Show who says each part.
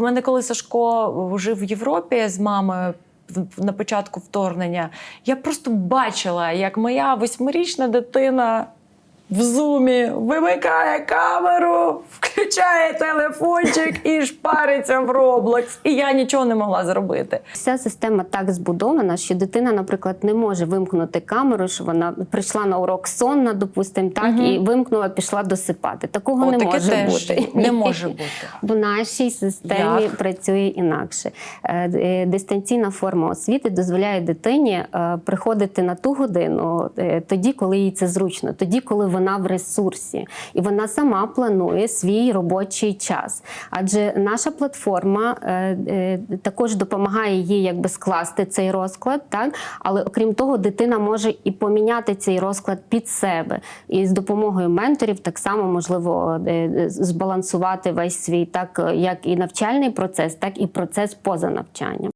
Speaker 1: в мене коли Сашко жив в Європі з мамою. На початку вторгнення я просто бачила, як моя восьмирічна дитина в зумі вимикає камеру, включає телефончик і шпариться в Roblox. І я нічого не могла зробити.
Speaker 2: Вся система так збудована, що дитина, наприклад, не може вимкнути камеру, що вона прийшла на урок сонна, допустимо, так і вимкнула, пішла досипати. Такого
Speaker 1: О,
Speaker 2: не
Speaker 1: таке
Speaker 2: може
Speaker 1: теж
Speaker 2: бути.
Speaker 1: не може бути.
Speaker 2: В нашій системі
Speaker 1: Як?
Speaker 2: працює інакше. Е, е, Дистанційна форма освіти дозволяє дитині е, приходити на ту годину тоді, коли їй це зручно, тоді, коли вона в ресурсі, і вона сама планує свій робочий час. Адже наша платформа е, е, також допомагає їй якби скласти цей розклад, так але окрім того, дитина може і поміняти цей розклад під себе, і з допомогою менторів так само можливо е, збалансувати весь свій так, як і навчальний процес, так і процес поза навчанням.